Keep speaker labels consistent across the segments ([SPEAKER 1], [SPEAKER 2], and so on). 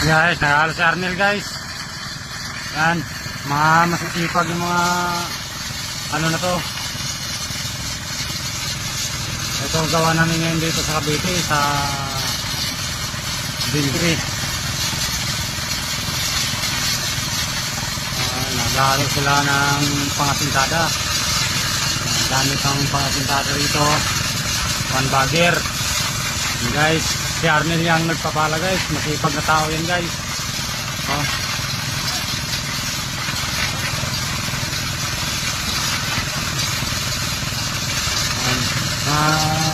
[SPEAKER 1] Guys, nagalo si Arnel guys. Yan, mga masisipag yung mga ano na to. Ito ang gawa namin ngayon dito sa Cavite sa Bintri. Uh, nagalo sila ng pangasintada. Ang pangasintada rito. One bagger. Guys, si Arnel yung nagpapala guys. Masipag na tao yan guys. Oh. Ah,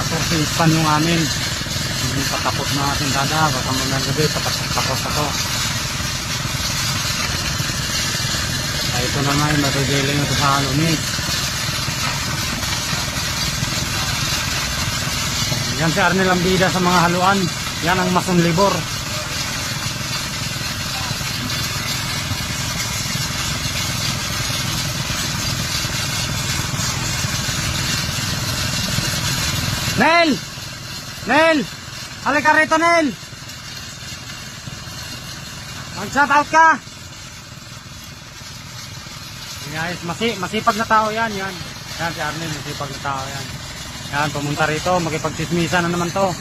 [SPEAKER 1] tapos yung span yung amin. Hindi pa tapos na ating dada. Baka mamaya gabi, tapos, ako. Ay, ito na nga yung matigiling ito sa halumig. Yan si Arnel ang bida sa mga haluan. Yan ang mason libor. Nel! Nel! Halika rito, Nel! Mag-shout out ka! Guys, masi masipag na tao yan, yan. Yan si Arnel, masipag na tao yan. Yan, pumunta rito, makipagtismisa na naman to.